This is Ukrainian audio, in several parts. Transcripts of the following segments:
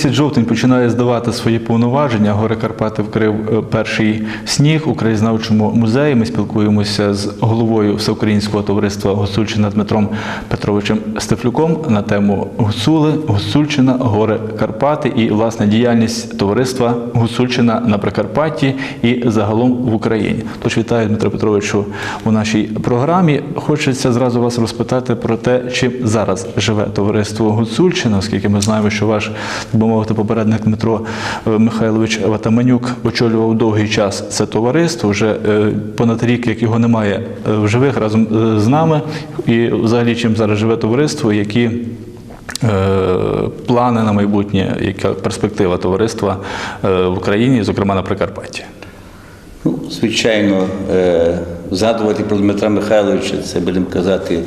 Місяць жовтень починає здавати свої повноваження. Гори Карпати вкрив е, перший сніг у краєзнавчому музеї. Ми спілкуємося з головою Всеукраїнського товариства Гуцульщина Дмитром Петровичем Стефлюком на тему Гуцули, Гуцульщина, Гори Карпати і власне діяльність товариства Гуцульщина на Прикарпатті і загалом в Україні. Тож вітаю Дмитро Петровичу у нашій програмі. Хочеться зразу вас розпитати про те, чим зараз живе товариство Гуцульщина, оскільки ми знаємо, що ваш, мовити, попередник Дмитро е, Михайлович Ватаманюк очолював довгий час це товариство. Вже е, понад рік, як його немає е, в живих разом з нами. І взагалі чим зараз живе товариство, які плани на майбутнє, яка перспектива товариства в Україні, зокрема на Прикарпатті. Ну, звичайно, згадувати про Дмитра Михайловича, це будемо казати,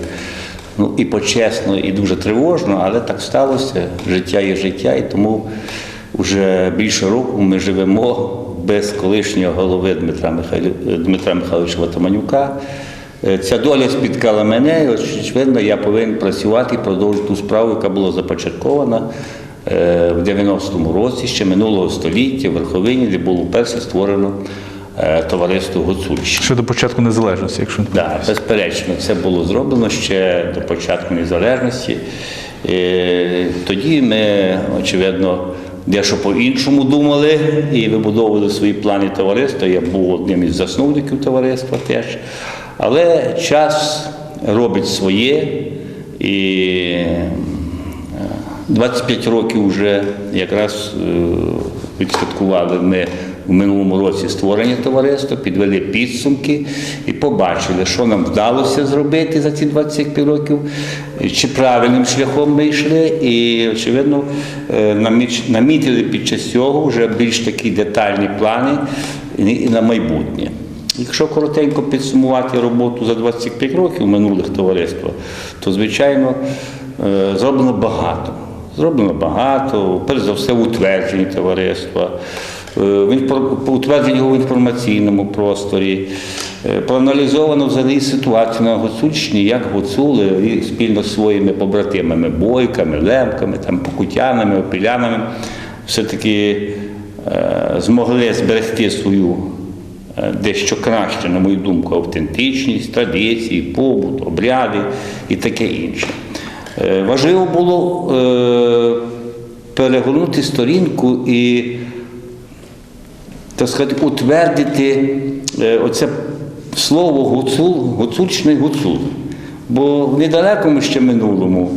ну і почесно, і дуже тривожно, але так сталося. Життя є життя, і тому вже більше року ми живемо без колишнього голови Дмитра, Михайло, Дмитра Михайловича Ватаманюка. Е, Ця доля спіткала мене, і очевидно, я повинен працювати і продовжити ту справу, яка була започаткована е, в 90-му році, ще минулого століття, в Верховині, де було вперше створено е, товариство Гуцульщина. Ще до початку незалежності, якщо не Да, безперечно, це було зроблено ще до початку незалежності. Е, Тоді ми, очевидно, дещо по-іншому думали і вибудовували свої плани товариства. Я був одним із засновників товариства теж. Але час робить своє і е, 25 років вже якраз е, відсвяткували ми в минулому році створення товариства, підвели підсумки і побачили, що нам вдалося зробити за ці 25 років, чи правильним шляхом ми йшли, і, очевидно, е, намітили під час цього вже більш такі детальні плани на майбутнє. Якщо коротенько підсумувати роботу за 25 років минулих товариства, то звичайно е, зроблено багато. Зроблено багато, перш за все, в утвердженні товариства, е, в інфор- його в інформаційному просторі. Е, Проаналізовано взагалі ситуацію на Гуцульщині, як гуцули і спільно з своїми побратимами, бойками, лемками, там, покутянами, опілянами, все-таки е, змогли зберегти свою дещо краще, на мою думку, автентичність, традиції, побут, обряди і таке інше. Важливо було перегорнути сторінку і так сказати, утвердити е, оце слово гуцул, гуцульчний гуцул. Бо в недалекому ще минулому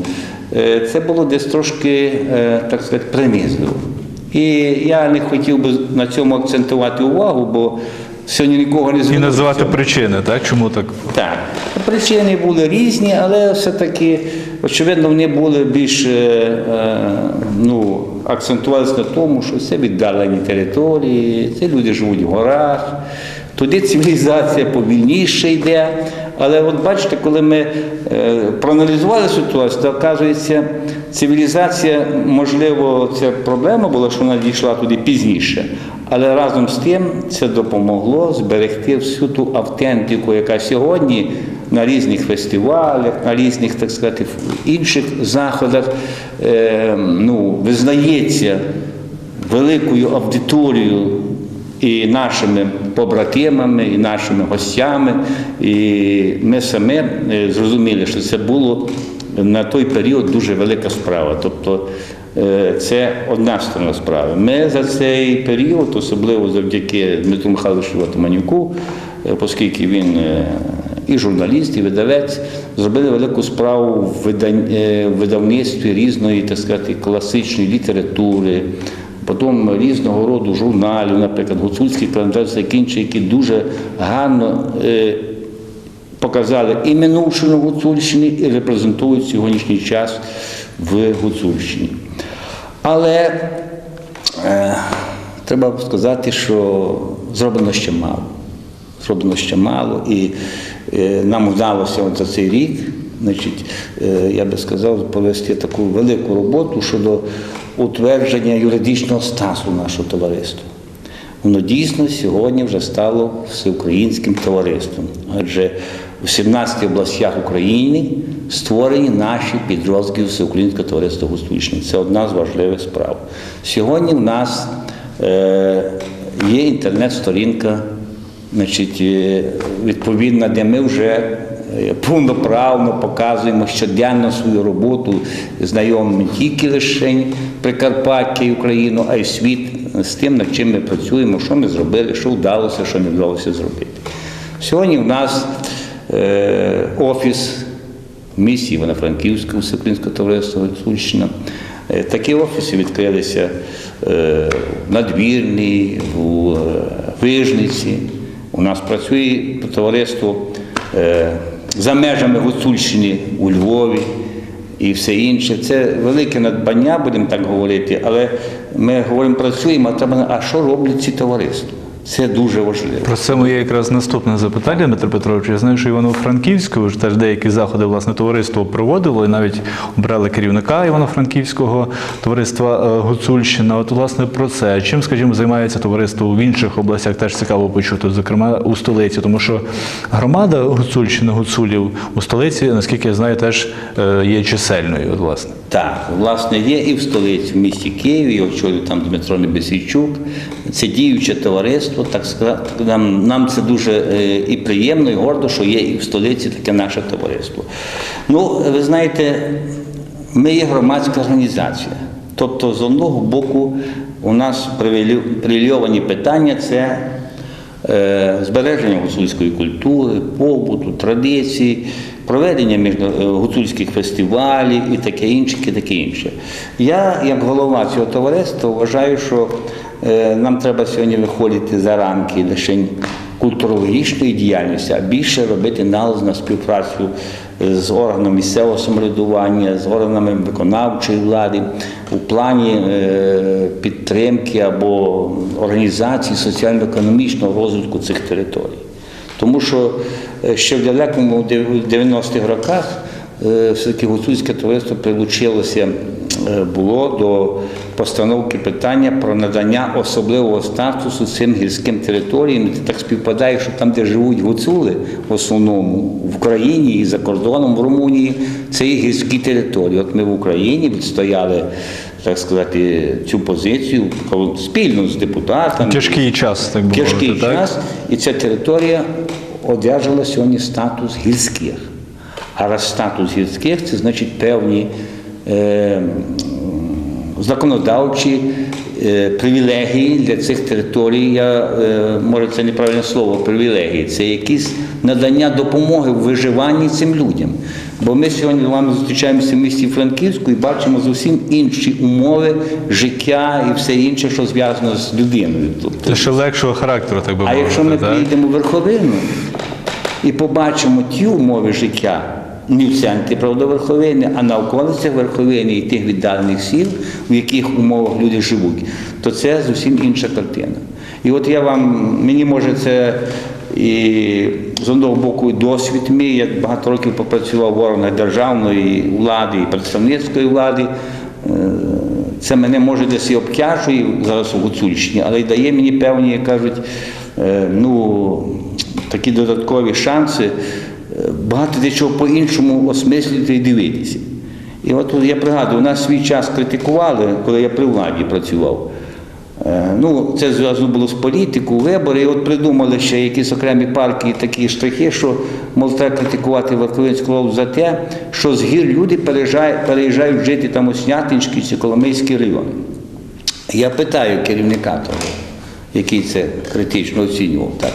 е, це було десь трошки, е, так сказати, принизливо. І я не хотів би на цьому акцентувати увагу, бо сьогодні нікого не І називати причини, так? Чому так? Так, причини були різні, але все-таки, очевидно, вони були більш е, е, ну, акцентувалися на тому, що це віддалені території, це люди живуть в горах. Туди цивілізація повільніше йде. Але от бачите, коли ми е, проаналізували ситуацію, то оказується, цивілізація, можливо, ця проблема була, що вона дійшла туди пізніше. Але разом з тим це допомогло зберегти всю ту автентику, яка сьогодні на різних фестивалях, на різних, так сказати, інших заходах е, ну, визнається великою аудиторією і нашими побратимами, і нашими гостями. І ми самі е, зрозуміли, що це було на той період дуже велика справа. Тобто е, це одна сторона справи. Ми за цей період, особливо завдяки Дмитру Михайловичу Ватаманюку, е, оскільки він і журналіст, і видавець, зробили велику справу в видавництві різної, так сказати, класичної літератури, потім різного роду журналів, наприклад, гуцульський календар, таке інше, які дуже гарно е, показали і минувшину Гуцульщини, і репрезентують сьогоднішній час в Гуцульщині. Але е, треба сказати, що зроблено ще мало. Зроблено ще мало, і е, нам вдалося за цей рік, значить, е, я би сказав, провести таку велику роботу щодо утвердження юридичного статусу нашого товариства. Воно дійсно сьогодні вже стало всеукраїнським товариством, адже у 17 областях України створені наші підрозділи Всеукраїнського товариства Гуцульщини. Це одна з важливих справ. Сьогодні в нас е, є інтернет-сторінка, значить, е, відповідна, де ми вже повноправно показуємо щоденно свою роботу, знайомимо не тільки лише Прикарпаття і Україну, а й світ з тим, над чим ми працюємо, що ми зробили, що вдалося, що не вдалося зробити. Сьогодні в нас е, офіс в місті Івано-Франківського Всеукраїнського товариства Гуцульщина. Е, Такі офіси відкрилися е, в Надвірній, е, Вижниці. У нас працює товариство е, за межами Гуцульщини у Львові і все інше. Це велике надбання, будемо так говорити, але ми говоримо, працюємо, а треба, а що роблять ці товариства? Це дуже важливо. Про це моє якраз наступне запитання, Дмитро Петрович. Я знаю, що Івано-Франківську ж теж деякі заходи власне товариство проводило і навіть обрали керівника Івано-Франківського товариства е, Гуцульщина. От власне про це. Чим, скажімо, займається товариство в інших областях, теж цікаво почути, зокрема у столиці, тому що громада Гуцульщини, Гуцулів у столиці, наскільки я знаю, теж е, є чисельною. От, власне. Так, власне, є і в столиці, в місті Києві, очолює там Дмитро Небесійчук. Це діюче товариство, так сказати. Нам, нам це дуже е, і приємно, і гордо, що є і в столиці таке наше товариство. Ну, ви знаєте, ми є громадська організація. Тобто, з одного боку, у нас привільовані питання це е, збереження гуцульської культури, побуту, традицій, проведення е, гуцульських фестивалів і таке інше, і таке інше. Я, як голова цього товариства, вважаю, що е, нам треба сьогодні виходити за рамки лише культурологічної діяльності, а більше робити налаз на співпрацю з органами місцевого самоврядування, з органами виконавчої влади у плані е, підтримки або організації соціально-економічного розвитку цих територій. Тому що ще в далекому дев- 90-х роках е, все-таки гуцульське товариство прилучилося е, було до постановки питання про надання особливого статусу цим гірським територіям. І Так співпадає, що там, де живуть гуцули, в основному в Україні і за кордоном в Румунії, це є гірські території. От ми в Україні відстояли. Так сказати, цю позицію спільно з депутатами, Тяжкий час, так би тяжкий так? час, і ця територія одержала сьогодні статус гірських. А раз статус гірських, це значить певні е, законодавчі е, привілегії для цих територій. Я, е, може, це неправильне слово, привілегії. Це якісь надання допомоги в виживанні цим людям. Бо ми сьогодні з вами зустрічаємося в місті Франківську і бачимо зовсім інші умови життя і все інше, що зв'язано з людиною. Тобто, Це ще легшого характеру, так би а якщо ми так? приїдемо в верховину і побачимо ті умови життя, не в центрі правда верховини, а на околицях верховини і тих віддалених сіл, в яких умовах люди живуть, то це зовсім інша картина. І от я вам, мені може це і з одного боку досвід мій, я багато років попрацював в органах державної влади і представницької влади. Е, Це мене може десь і обтяжує зараз у Гуцульщині, але й дає мені певні, як кажуть, е, ну, такі додаткові шанси е, багато чого по-іншому осмислити і дивитися. І от я пригадую, нас свій час критикували, коли я при владі працював. Е, Ну, це зв'язано було з політикою, вибори, і от придумали ще якісь окремі парки і такі штрихи, що мов треба критикувати Верховинську область за те, що з гір люди переїжджають, переїжджають жити там у Снятинський чи Коломийський район. Я питаю керівника того, який це критично оцінював. Так.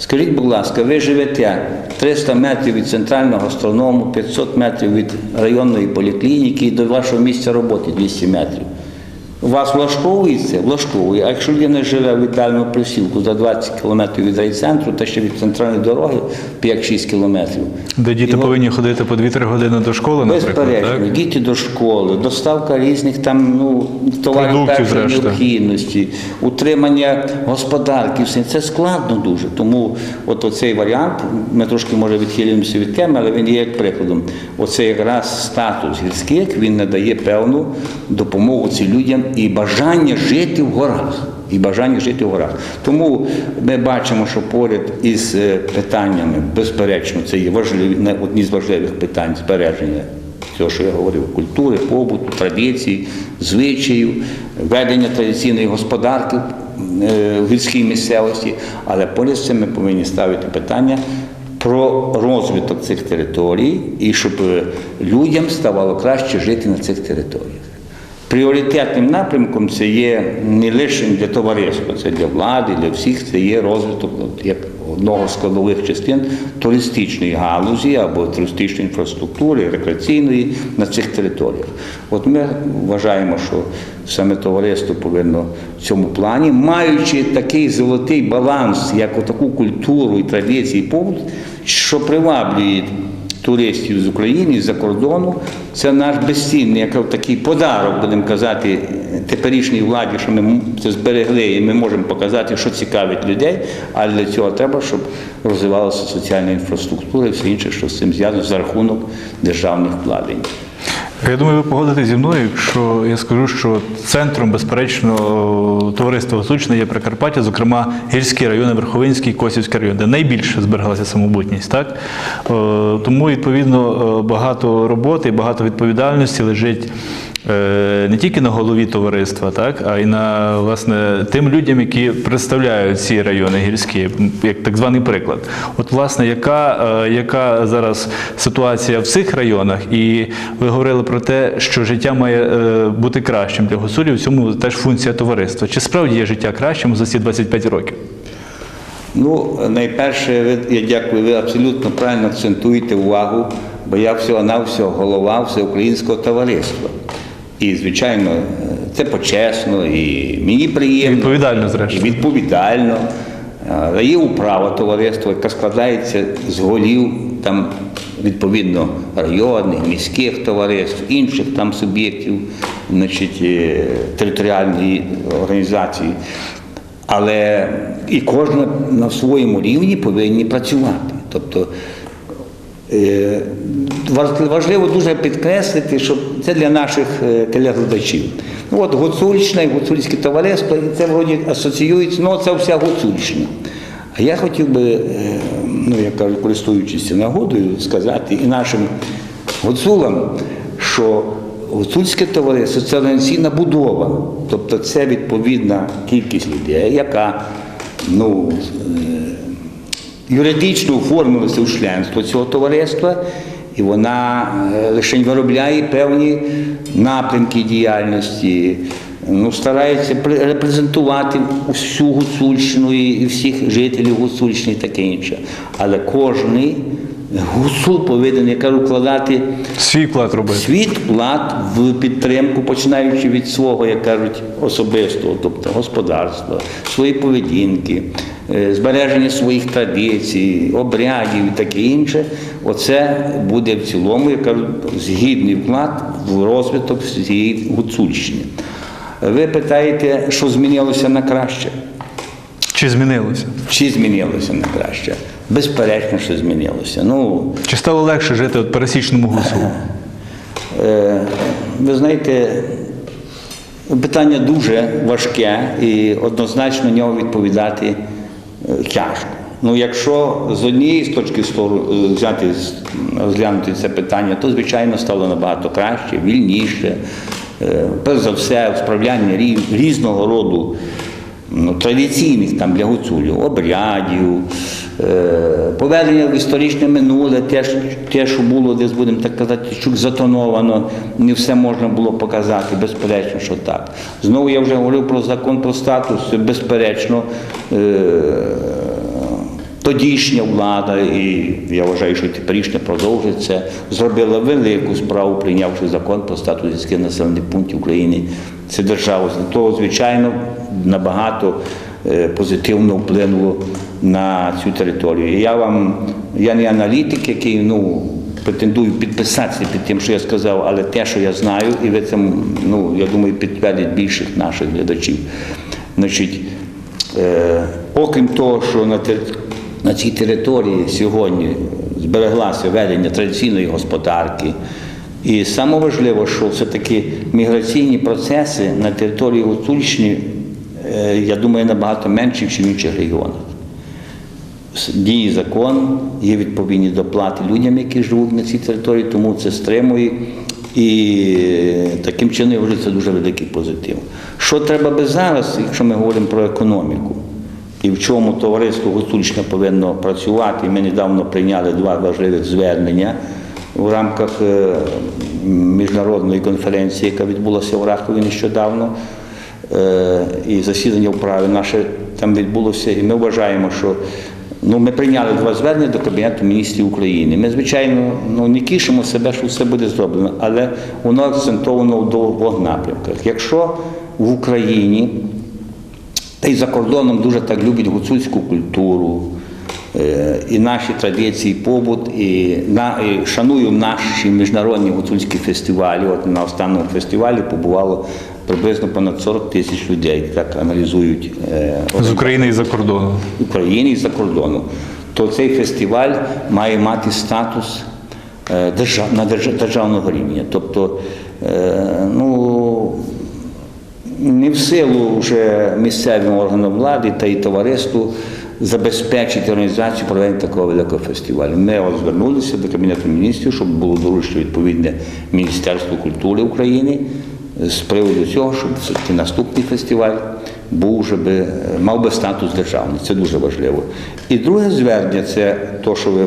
Скажіть, будь ласка, ви живете 300 метрів від центрального астроному, 500 метрів від районної поліклініки і до вашого місця роботи 200 метрів. Вас влаштовує це? Влаштовує. А якщо людина живе в віддальному присілку за 20 кілометрів від райцентру, та ще від центральної дороги 5-6 кілометрів. Де діти І от- повинні ходити по 2-3 години до школи, наприклад, Безперечно, так? діти до школи, доставка різних там ну, товарів першої необхідності, утримання господарки, все це складно дуже. Тому от оцей варіант, ми трошки може відхилюємося від теми, але він є як прикладом. Оце якраз статус гірських він надає певну допомогу цим людям і бажання жити в горах. І бажання жити в горах. Тому ми бачимо, що поряд із е, питаннями, безперечно, це є важливі, одні з важливих питань збереження цього, що я говорив, культури, побуту, традицій, звичаїв, ведення традиційної господарки е, в гірській місцевості. Але поряд з цим ми повинні ставити питання про розвиток цих територій і щоб е, людям ставало краще жити на цих територіях. Пріоритетним напрямком це є не лише для товариства, це для влади, для всіх, це є розвиток як одного з складових частин туристичної галузі або туристичної інфраструктури, рекреаційної на цих територіях. От ми вважаємо, що саме товариство повинно в цьому плані, маючи такий золотий баланс, як отаку культуру і традиції, побут, що приваблює туристів з України, з-за кордону. Це наш безцінний, як такий подарок, будемо казати, теперішній владі, що ми це зберегли і ми можемо показати, що цікавить людей, але для цього треба, щоб розвивалася соціальна інфраструктура і все інше, що з цим зв'язано за рахунок державних вкладень. Я думаю, ви погодитесь зі мною, якщо я скажу, що центром, безперечно, товариства Гусульщина є Прикарпаття, зокрема гірські райони, Верховинський, Косівський район, де найбільше збереглася самобутність. Так? Е, Тому, відповідно, е, багато роботи багато відповідальності лежить не тільки на голові товариства, так, а й на власне тим людям, які представляють ці райони гірські, як так званий приклад. От, власне, яка, е, яка зараз ситуація в цих районах, і ви говорили про те, що життя має е, бути кращим для гусулів, в цьому теж функція товариства. Чи справді є життя кращим за ці 25 років? Ну, найперше, я дякую, ви абсолютно правильно акцентуєте увагу, бо я всього-навсього голова всеукраїнського товариства. І, звичайно, це почесно, і мені приємно. Відповідально, зрештою. відповідально. Є управа товариства, яка складається з голів там, відповідно районних, міських товариств, інших там суб'єктів значить, е, територіальної організації. Але і кожна на своєму рівні повинні працювати. Тобто Е, Важливо дуже підкреслити, що це для наших е, телеглядачів. Ну от Гуцульщина і Гуцульське товариство, і це вроді асоціюється, ну це вся Гуцульщина. А я хотів би, е, ну я кажу, користуючись нагодою, сказати і нашим гуцулам, що гуцульське товариство це організаційна будова, тобто це відповідна кількість людей, яка ну, юридично оформилася у членство цього товариства, і вона е, лише виробляє певні напрямки діяльності, ну, старається репрезентувати всю Гуцульщину і всіх жителів Гуцульщини і таке інше. Але кожний гуцул повинен, я кажу, вкладати Свій вклад робити. свій вклад в підтримку, починаючи від свого, як кажуть, особистого, тобто господарства, своєї поведінки, збереження своїх традицій, обрядів і таке інше. Оце буде в цілому, як кажуть, згідний вклад в розвиток всієї Гуцульщини. Ви питаєте, що змінилося на краще? Чи змінилося? Чи змінилося на краще? Безперечно, що змінилося. Ну, Чи стало легше жити от пересічному гусулу? Е, Ви знаєте, питання дуже важке і однозначно нього відповідати е, тяжко. Ну, якщо з однієї точки зору е, взяти, розглянути це питання, то звичайно стало набагато краще, вільніше. Е, Перш за все, справляння рі- різного роду ну, традиційних там для гуцулів, обрядів, е, повернення в історичне минуле, те, те, що було десь, будемо так казати, чук затоновано, не все можна було показати, безперечно, що так. Знову я вже говорив про закон про статус, безперечно. Е, Тодішня влада, і я вважаю, що теперішня продовжує зробила велику справу, прийнявши закон про статус сільських населених пунктів України. Це держава. То, звичайно, набагато е, позитивно вплинуло на цю територію. Я вам, я не аналітик, який ну, претендую підписатися під тим, що я сказав, але те, що я знаю, і ви це, ну, я думаю, підтвердять більших наших глядачів. Значить, Е, окрім того, що на, на цій території сьогодні збереглося ведення традиційної господарки, І саме важливо, що все-таки міграційні процеси на території Гуцульщини, е, я думаю, набагато менші, ніж в інших регіонах. Діє закон, є відповідні доплати людям, які живуть на цій території, тому це стримує. І е, таким чином вважаю, це дуже великий позитив. Що треба би зараз, якщо ми говоримо про економіку, і в чому товариство Гуцульщина повинно працювати? Ми недавно прийняли два важливих звернення в рамках е, міжнародної конференції, яка відбулася в Рахові нещодавно. Е, І засідання в праві наше там відбулося, і ми вважаємо, що ну, ми прийняли два звернення до Кабінету міністрів України. Ми, звичайно, ну, не тішимо себе, що все буде зроблено, але воно акцентовано в двох напрямках. Якщо в Україні та й за кордоном дуже так люблять гуцульську культуру, е, і наші традиції, побут, і, на, і шаную наші міжнародні гуцульські фестивалі. От на останньому фестивалі побувало приблизно понад 40 тисяч людей, так аналізують е, З України і за кордону. України і за кордону, то цей фестиваль має мати статус е, держав, на держа- державного рівня. Тобто, ну, не в силу вже місцевим органам влади та і товариству забезпечити організацію проведення такого великого фестивалю. Ми звернулися до Кабінету міністрів, щоб було доручено відповідне Міністерство культури України з приводу цього, щоб наступний фестиваль був вже би, мав би статус державний. Це дуже важливо. І друге звернення це те, що ви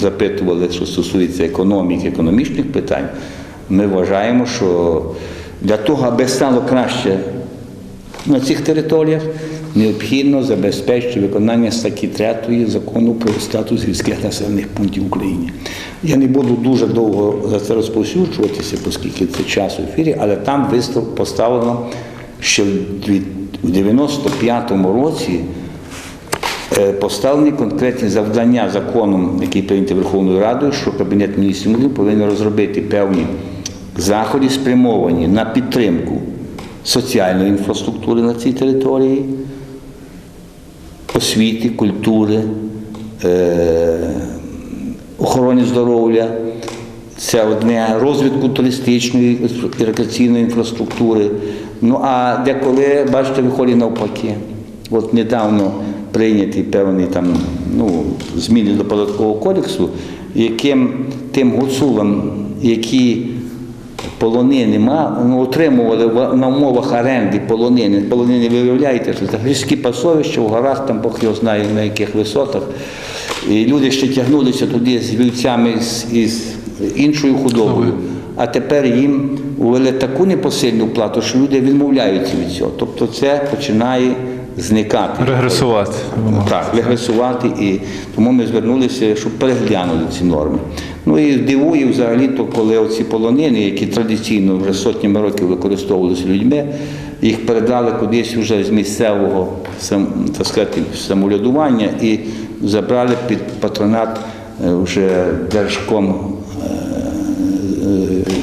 запитували, що стосується економіки, економічних питань. Ми вважаємо, що для того, аби стало краще на цих територіях, необхідно забезпечити виконання статті 3 закону про статус гірських населених пунктів в Україні. Я не буду дуже довго за це розповсюджуватися, оскільки це час в ефірі, але там вистав поставлено, що в 95-му році Е, Поставлені конкретні завдання законом, який прийнятий Верховною Радою, що Кабінет міністрів України повинен розробити певні заходи, спрямовані на підтримку соціальної інфраструктури на цій території, освіти, культури, е, охорони здоров'я. Це одне розвитку туристичної і рекреаційної інфраструктури. Ну а деколи, бачите, виходить навпаки. От недавно прийняті певні там, ну, зміни до податкового кодексу, яким тим гуцулам, які полонини ма- ну, отримували на умовах оренди полонини. Полонини виявляєте, що це гірські пасовища в горах, там Бог його знає на яких висотах. І люди ще тягнулися туди з вівцями з, із іншою худобою. А тепер їм ввели таку непосильну плату, що люди відмовляються від цього. Тобто це починає зникати. Регресувати. Так, регресувати і тому ми звернулися, щоб переглянули ці норми. Ну і дивує взагалі, то коли оці полонини, які традиційно вже сотнями років використовувалися людьми, їх передали кудись вже з місцевого так сказати, самоврядування і забрали під патронат е, вже держком е,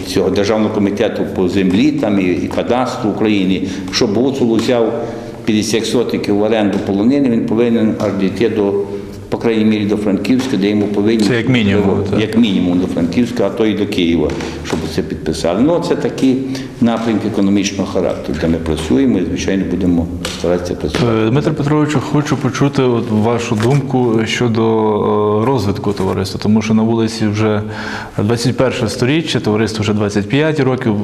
цього державного комітету по землі там і, кадастру України, щоб Гуцул взяв 50 сотиків в оренду полонини, він повинен аж дійти до, по крайній мірі, до Франківська, де йому повинні Це як мінімум, так. як мінімум до Франківська, а то і до Києва, щоб це підписали. Ну, це такі напрямки економічного характеру, де ми працюємо і, звичайно, будемо старатися працювати. Е, Дмитро Петровичу, хочу почути от вашу думку щодо е, розвитку товариства, тому що на вулиці вже 21 сторіччя, товариство вже 25 років.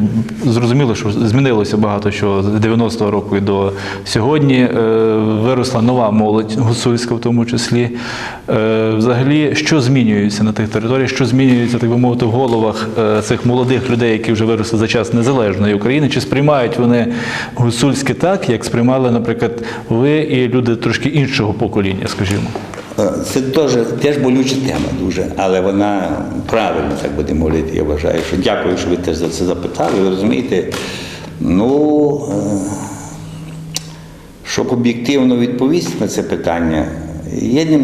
Зрозуміло, що змінилося багато що з 90-го року і до сьогодні. Е, Виросла нова молодь гуцульська в тому числі. Е, Взагалі, що змінюється на тих територіях, що змінюється, так би мовити, в головах е, цих молодих людей, які вже виросли за час незалежної України? Чи сприймають вони гуцульське так, як сприймали, наприклад, ви і люди трошки іншого покоління, скажімо? Е, Це теж, теж болюча тема дуже, але вона правильно, так будемо говорити, я вважаю. Що дякую, що ви теж за це запитали. Ви розумієте, ну, щоб об'єктивно відповісти на це питання, є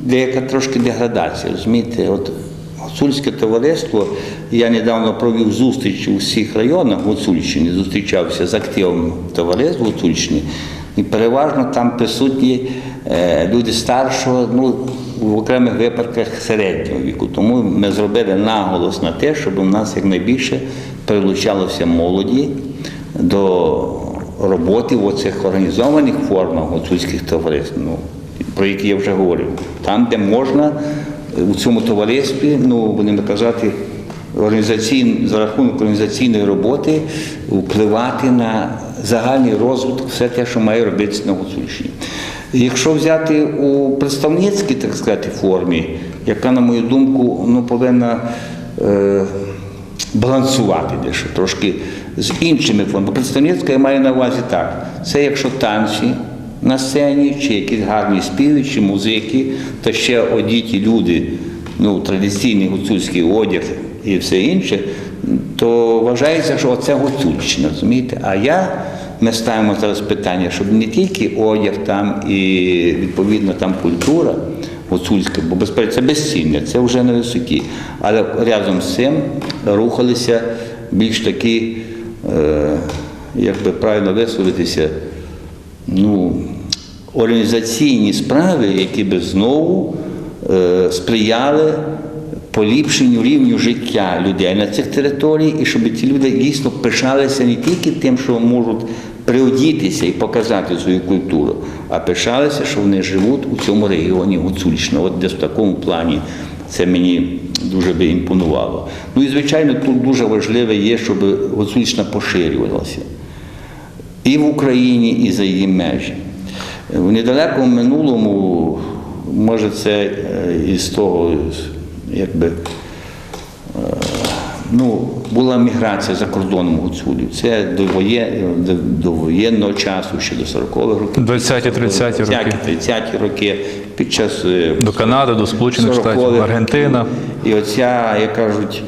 деяка трошки деградація. Розумієте, от Гуцульське товариство, я недавно провів зустріч у всіх районах Гуцульщини, зустрічався з активом товариств Гуцульщини, і переважно там присутні е, люди старшого, ну, в окремих випадках середнього віку. Тому ми зробили наголос на те, щоб у нас якнайбільше прилучалося молоді до роботи в оцих організованих формах гуцульських товариств, ну, про які я вже говорив. Там, де можна у цьому товаристві, ну будемо казати, організаційн, за рахунок організаційної роботи впливати на загальний розвиток, все те, що має робитися на Гуцульщині. Якщо взяти у представницькій, так сказати, формі, яка, на мою думку, ну, повинна е, балансувати дещо трошки з іншими формами. Представницька я маю на увазі так. Це якщо танці на сцені, чи якісь гарні співи, музики, та ще одіті люди, ну, традиційний гуцульський одяг і все інше, то вважається, що оце гуцульщина, розумієте? А я, ми ставимо зараз питання, щоб не тільки одяг там і відповідно там культура гуцульська, бо безперечно це безцінне, це вже на високі. Але разом з цим рухалися більш такі, е, як би правильно висловитися, ну, організаційні справи, які би знову е, сприяли поліпшенню рівню життя людей на цих територіях, і щоб ці люди дійсно пишалися не тільки тим, що можуть приодітися і показати свою культуру, а пишалися, що вони живуть у цьому регіоні Гуцульщина. От десь в такому плані це мені дуже би імпонувало. Ну і звичайно, тут дуже важливе є, щоб Гуцульщина поширювалася і в Україні, і за її межі. В недалекому минулому, може, це е, із того, якби, е, ну, була міграція за кордоном гуцулів. Це до, воє, до, до воєнного часу, ще до 40-х років. 20-30 роки. 30-ті роки, під час е, До Канади, до Сполучених Штатів, Аргентина. І оця, як кажуть,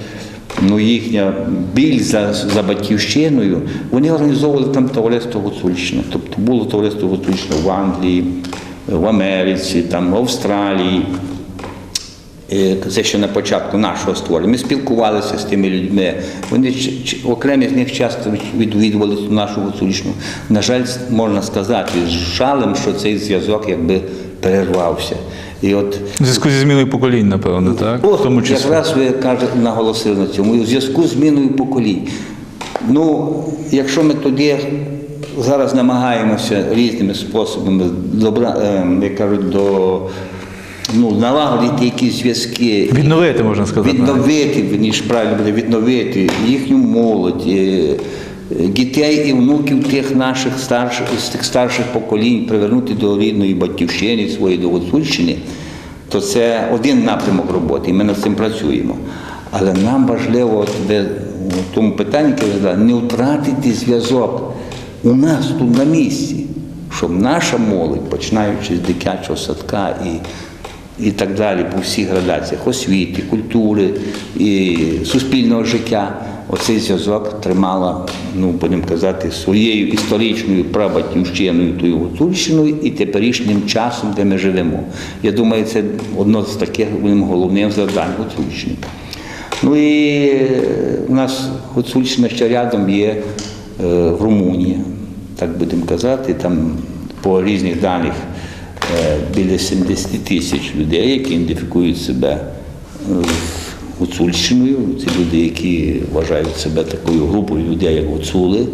ну їхня біль за, за батьківщиною, вони організовували там товариство Гуцульщина. Тобто було товариство Гуцульщина в Англії, в Америці, там, в Австралії. Е, Це ще на початку нашого створення. Ми спілкувалися з тими людьми. Вони окремі з них часто відвідували нашу гуцульщину. На жаль, можна сказати з жалем, що цей зв'язок якби перервався. І от В зв'язку зі зміною поколінь, напевно, так? От, В тому числі. якраз ви кажете, наголосили на цьому. І у зв'язку з зміною поколінь. Ну, якщо ми тоді зараз намагаємося різними способами добра, е, як кажуть, до ну, налагодити якісь зв'язки. Відновити, можна сказати. Відновити, ніж правильно буде відновити їхню молодь, е, дітей і внуків тих наших старших з тих старших поколінь привернути до рідної батьківщини своєї до Гуцульщини, то це один напрямок роботи, і ми над цим працюємо. Але нам важливо от в тому питанні, яке ви задали, не втратити зв'язок у нас тут на місці, щоб наша молодь, починаючи з дитячого садка і і так далі по всіх градаціях освіти, культури і суспільного життя. Оцей зв'язок тримала, ну будемо казати, своєю історичною прабатівщиною, тою Гуцульщиною і теперішнім часом, де ми живемо. Я думаю, це одно з таких будемо, головним завдань Гуцульщини. Ну і е, у нас Гуцульщина ще рядом є е, в Румунії, так будемо казати, там по різних даних е, біля 70 тисяч людей, які ідентифікують себе е, Гуцульщиною. Це люди, які вважають себе такою групою людей, як гуцули.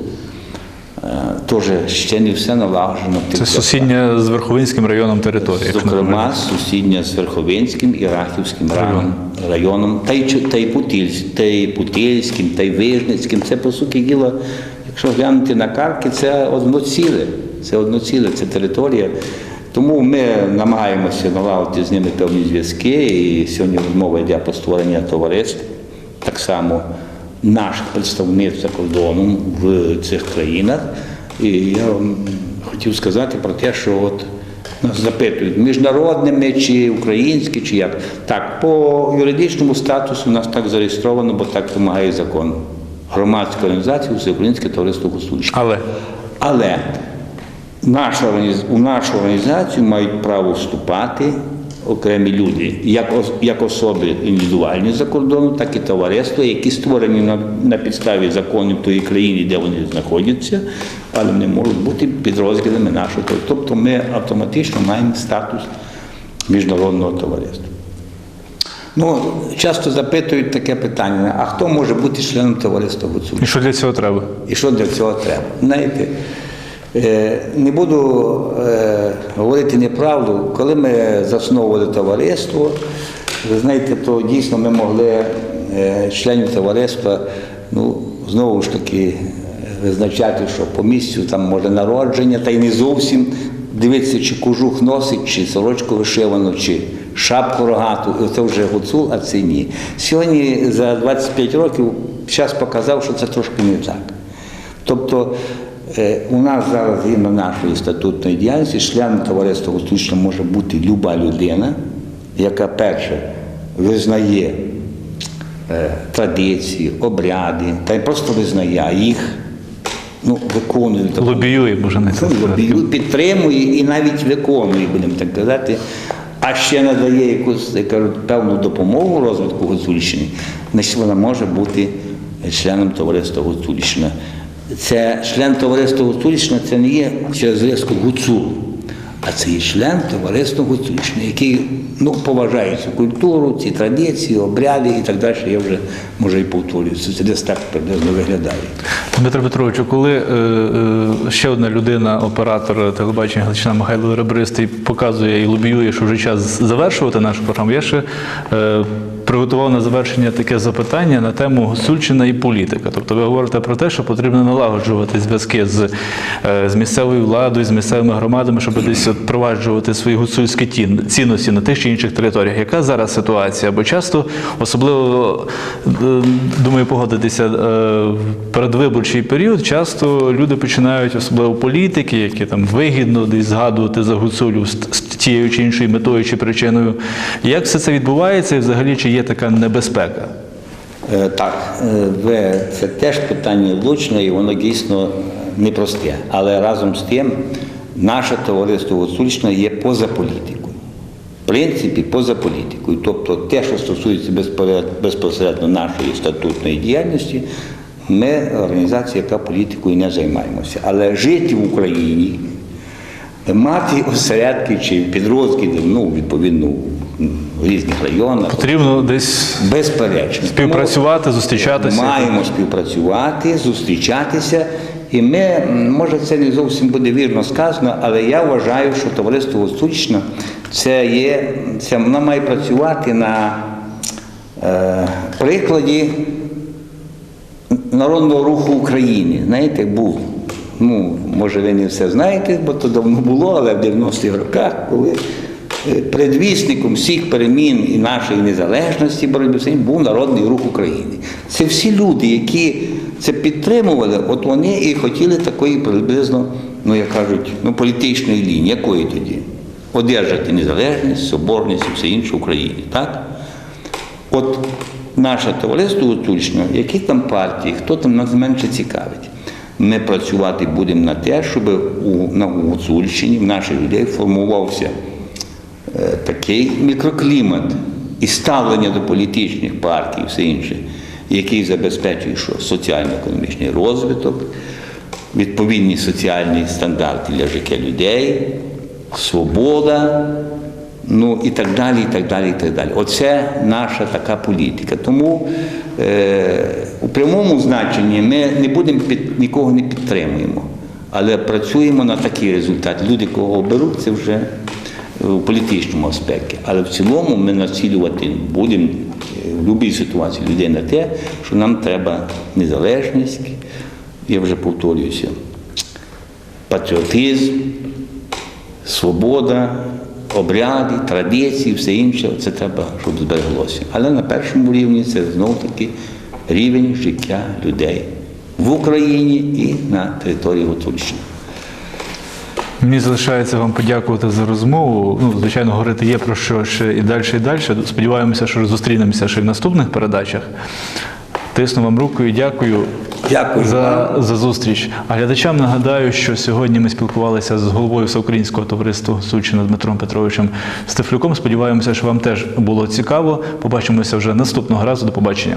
Е, Теж ще не все налагоджено. Це сусідня з Верховинським районом території. Зокрема, сусідня з Верховинським і Рахівським районом, районом та й, та й Путильським, та й Путильським, та й Вижницьким. Це, по суті діла, якщо глянути на карти, це одно ціле. Це одно ціле, це територія. Тому ми намагаємося налагодити з ними певні зв'язки. І сьогодні розмова йде про створення товариств. Так само наших представництв за кордоном в цих країнах. І я вам хотів сказати про те, що от нас запитують, міжнародними чи українські, чи як. Так, по юридичному статусу нас так зареєстровано, бо так вимагає закон. Громадська організація Всеукраїнське товариство Гуцульщини. Але Але організ- у нашу організацію мають право вступати окремі люди, як, як особи індивідуальні за кордону, так і товариства, які створені на, на підставі законів тої країни, де вони знаходяться, але вони можуть бути підрозділами нашого. Тобто ми автоматично маємо статус міжнародного товариства. Ну, часто запитують таке питання: а хто може бути членом товариства Гуцулів? І що для цього треба? І що для цього треба? Знаєте, не буду е, говорити неправду, коли ми засновували товариство, ви знаєте, то дійсно ми могли е, членів товариства, ну, знову ж таки, е, визначати, що по місцю там може народження, та й не зовсім дивитися, чи кожух носить, чи сорочку вишивану, чи шапку рогату, це вже гуцул, а це ні. Сьогодні за 25 років час показав, що це трошки не так. Тобто е, у нас зараз згідно нашої статутної діяльності членом товариства гуцульщина може бути люба людина, яка перше визнає е, традиції, обряди, та й просто визнає їх, ну, виконує. тобто Лобіює, може не це лобіює, підтримує і навіть виконує, будемо так казати, а ще надає якусь як кажуть, певну допомогу розвитку Гуцульщини, значить вона може бути членом товариства Гуцульщина. Це член товариства Гуцульщина це не є через зв'язку Гуцул, а це є член товариства Гуцульщини, який ну, поважає цю культуру, ці традиції, обряди і так далі. Я вже може і повторююся. Це десь так приблизно виглядає. Дмитро Петровичу, коли е, е, ще одна людина, оператор телебачення Галичина Михайло Ребристий, показує і лобіює, що вже час завершувати нашу програму, я ще е, приготував на завершення таке запитання на тему Гуцульщина і політика. Тобто ви говорите про те, що потрібно налагоджувати зв'язки з, е, з місцевою владою, з місцевими громадами, щоб десь впроваджувати свої гуцульські тін- цінності на тих чи інших територіях. Яка зараз ситуація? Бо часто, особливо е, думаю, погодитися е, в передвиборчий період, часто люди починають, особливо політики, які там вигідно десь згадувати за гуцулю тією чи іншою метою чи причиною. Як все це відбувається і взагалі чи є така небезпека? Е, Так, е, це теж питання влучне і воно дійсно непросте. Але разом з тим, наше товариство Гуцульщина є поза політикою. В принципі, поза політикою. Тобто те, що стосується безпосередньо, нашої статутної діяльності, ми організація, яка політикою не займаємося. Але жити в Україні, мати осередки чи підрозділи, ну, відповідно, в різних районах. Потрібно десь Безперечно. співпрацювати, зустрічатися. Маємо співпрацювати, зустрічатися. І ми, може, це не зовсім буде вірно сказано, але я вважаю, що товариство Гуцульщина це є, це воно має працювати на е, прикладі народного руху України. Знаєте, був. Ну, може, ви не все знаєте, бо то давно було, але в 90-х роках, коли е, предвісником всіх перемін і нашої незалежності боротьби був народний рух України. Це всі люди, які це підтримували, от вони і хотіли такої приблизно, ну як кажуть, ну, політичної лінії. Якої тоді? Одержати незалежність, соборність і все інше в Україні. Так? От наше товариство Гуцульщина, які там партії, хто там нас менше цікавить. Ми працювати будемо на те, щоб у, на Гуцульщині в наших людей формувався е, такий мікроклімат і ставлення до політичних партій і все інше, який забезпечує що соціально-економічний розвиток, відповідні соціальні стандарти для життя людей, свобода, ну і так далі, і так далі, і так далі. Оце наша така політика. Тому е, у прямому значенні ми не будемо під, нікого не підтримуємо, але працюємо на такий результат. Люди, кого оберуть, це вже у політичному аспекті. Але в цілому ми націлювати будемо е, в будь-якій ситуації людей на те, що нам треба незалежність, я вже повторююся, патріотизм, свобода, обряди, традиції, все інше, це треба, щоб збереглося. Але на першому рівні це знов таки рівень життя людей в Україні і на території Гуцульщини. Мені залишається вам подякувати за розмову. Ну, звичайно, говорити є про що ще і далі, і далі. Сподіваємося, що зустрінемося ще в наступних передачах. Тисну вам руку і дякую. Дякую за, за зустріч. А глядачам нагадаю, що сьогодні ми спілкувалися з головою Всеукраїнського товариства Сучина Дмитром Петровичем Стефлюком. Сподіваємося, що вам теж було цікаво. Побачимося вже наступного разу. До побачення.